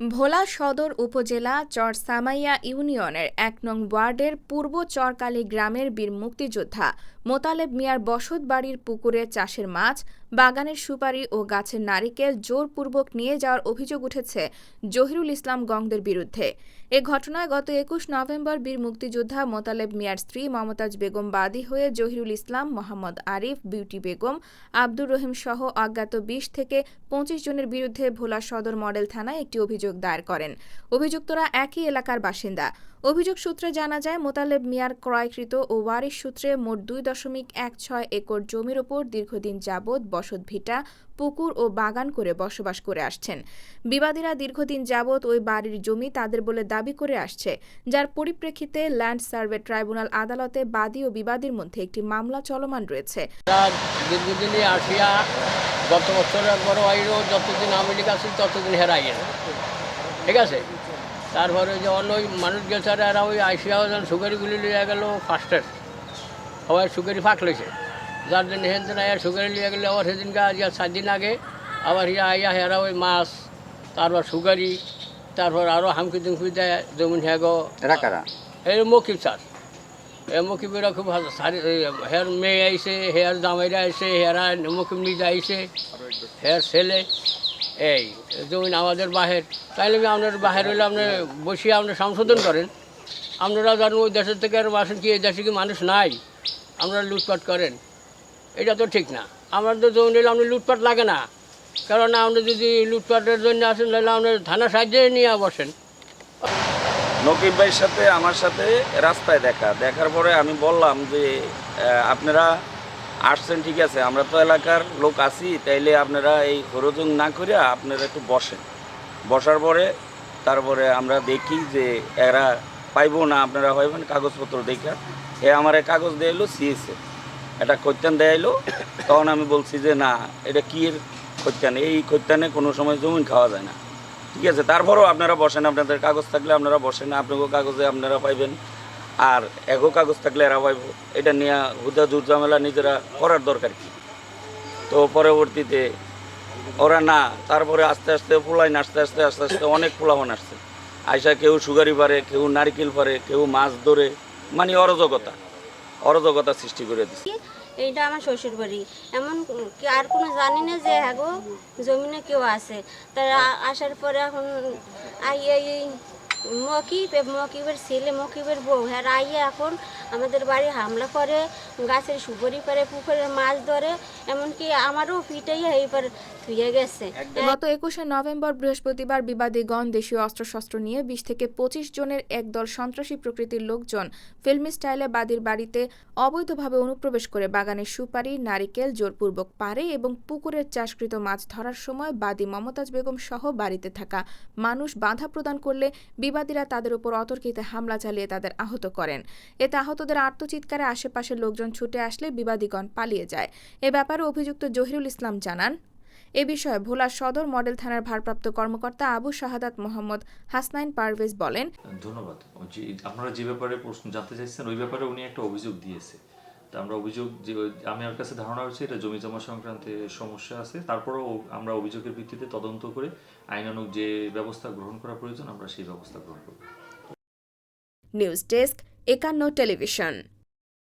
ভোলা সদর উপজেলা চর সামাইয়া ইউনিয়নের এক নং ওয়ার্ডের পূর্ব চরকালী গ্রামের বীর মুক্তিযোদ্ধা মোতালেব মিয়ার বসত বাড়ির পুকুরে চাষের মাছ বাগানের সুপারি ও গাছের নারিকেল জোরপূর্বক নিয়ে যাওয়ার অভিযোগ উঠেছে জহিরুল ইসলাম গংদের বিরুদ্ধে। এ ঘটনায় গত একুশ নভেম্বর বীর মুক্তিযোদ্ধা মোতালেব মিয়ার স্ত্রী মমতাজ বেগম বাদী হয়ে জহিরুল ইসলাম, মোহাম্মদ আরিফ, বিউটি বেগম, আব্দুর রহিম সহ অজ্ঞাত বিশ থেকে পঁচিশ জনের বিরুদ্ধে ভোলা সদর মডেল থানায় একটি অভিযোগ দায়ের করেন। অভিযুক্তরা একই এলাকার বাসিন্দা। অভিযোগ সূত্রে জানা যায়, মোতালেব মিয়ার ক্রয়কৃত ও ওয়ারিশ সূত্রে মোট দুই দশমিক এক ছয় একর জমির ওপর দীর্ঘদিন যাবৎ বসত ভিটা, পুকুর ও বাগান করে বসবাস করে আসছেন। বিবাদীরা দীর্ঘদিন যাবৎ ওই বাড়ির জমি তাদের বলে দাবি করে আসছে, যার পরিপ্রেক্ষিতে ল্যান্ড সার্ভে ট্রাইব্যুনাল আদালতে বাদী ও বিবাদীর মধ্যে একটি মামলা চলমান রয়েছে। দীর্ঘদিনই আসিয়া গত বছরের বড় আইরও যতদিন আমেরিকা আছে ততদিন হেরাইয়ে ঠিক আছে? তারপরে যে অন্য ওই মানুষ গেছে আর ওই আইসিয়া সুগারিগুলি লিয়ে গেল ফার্স্টের সবাই সুগারি ফাঁক লইছে। যার জন্য হেন দিন আয়া সুগারি লিয়ে গেলে আবার সেদিনকে আজ সাত দিন আগে আবার হিয়া আইয়া হেরা ওই মাছ তারপর সুগারি তারপর আরও হামকি দুমকি দেয় জমিন হ্যাঁ গো। এরা কারা? এই মকিব স্যার। এ মকিবেরা খুব ভালো। সারি হেয়ার মেয়ে আইসে হেয়ার জামাইরা আইসে হেয়ারা মকিব নিজে আইসে হেয়ার ছেলে এই জমিন আমাদের বাহের। তাইলে আমি আপনার বাহের হইলে আপনি বসিয়ে আপনি সংশোধন করেন। আপনারা জানেন ওই দেশের থেকে আর বাসেন কি এই দেশে কি মানুষ নাই? আপনারা লুটপাট করেন। এটা তো ঠিক না। আমাদের জমি নিলে আপনি লুটপাট লাগে না। কারণ আপনি যদি লুটপাটের জন্য আসেন, তাহলে আপনি থানা সাহায্যে নিয়ে বসেন। নকিব ভাইয়ের সাথে, আমার সাথে রাস্তায় দেখা। দেখার পরে আমি বললাম যে আপনারা আসছেন, ঠিক আছে, আমরা তো এলাকার লোক আছি, তাইলে আপনারা এই হরজং না করে আপনারা একটু বসেন। বসার পরে, তারপরে আমরা দেখি যে, এরা পাইবো না, আপনারা হইবেন কাগজপত্র দেখা। এ আমার কাগজ দিয়ে এলো, সিএসএ। এটা কৈত্যান দেয়া এলো তখন আমি বলছি যে, না, এটা কি এর কৈত্যান এই কৈত্যানে কোনো সময় জমিন খাওয়া যায় না। ঠিক আছে, তারপরও আপনারা বসেন, আপনাদের কাগজ থাকলে আপনারা বসেন, আপনাকেও কাগজে আপনারা পাইবেন। আর এগো কাগজ থাকলে এরা পাইব। এটা নিয়ে হুদা জোর ঝামেলা নিজেরা করার দরকার কি? তো পরবর্তীতে ওরা না, তারপরে আস্তে আস্তে পোলাইন, আস্তে আস্তে আস্তে আস্তে অনেক পোলাহন আসছে। আইসা কেউ সুগারি পারে, কেউ নারকেল পারে, কেউ মাছ ধরে মানে অরাজকতা। অরাজকতা সৃষ্টি করে দিচ্ছে এইটা আমার শ্বশুর বাড়ি। এমন আর কোনো জানি না যে হ্যাঁ গো, জমিনে কেউ আছে। তার আসার পরে এখন আইয়া এই মকিব মকিবের ছেলে, মকিবের বউ। হ্যাঁ আইয়া এখন আমাদের বাড়ি হামলা করে গাছের সুপারি পারে পুকুরের মাছ ধরে এমনকি আমারও পিটাইয়া এইবার ধুয়ে গেছে। গত একুশে নভেম্বর বৃহস্পতিবার বিবাদীগণ দেশীয় অস্ত্রশস্ত্র নিয়ে বিশ থেকে পঁচিশ জনের একদল সন্ত্রাসী প্রকৃতির লোকজন ফিল্মি স্টাইলে বাদীর বাড়িতে অবৈধভাবে অনুপ্রবেশ করে বাগানের সুপারি নারিকেল জোরপূর্বক পারে এবং পুকুরের চাষকৃত মাছ ধরার সময় বাদী মমতাজ বেগম সহ বাড়িতে থাকা মানুষ বাধা প্রদান করলে বিবাদীরা তাদের উপর অতর্কিতে হামলা চালিয়ে তাদের আহত করেন। এতে আহতদের আত্মচিৎকারে আশেপাশের লোকজন ছুটে আসলে বিবাদীগণ পালিয়ে যায়। এ ব্যাপারে অভিযুক্ত জহিরুল ইসলাম জানান এ বিষয়ে ভোলা সদর মডেল থানার ভারপ্রাপ্ত কর্মকর্তা আবু শাহাদাত মোহাম্মদ হাসনাইন পারভেজ বলেন ধন্যবাদ। আপনারা যে ব্যাপারে প্রশ্ন জানতে চাইছেন ওই ব্যাপারে উনি একটা অভিযোগ দিয়েছে। তা আমরা অভিযোগ যে আমি আমার কাছে ধারণা হচ্ছে এটা জমি জমা সংক্রান্তে সমস্যা আছে। তারপরেও আমরা অভিযোগের ভিত্তিতে তদন্ত করে আইনানুগ যে ব্যবস্থা গ্রহণ করা প্রয়োজন আমরা সেই ব্যবস্থা গ্রহণ করব। নিউজ ডেস্ক একান্ন টেলিভিশন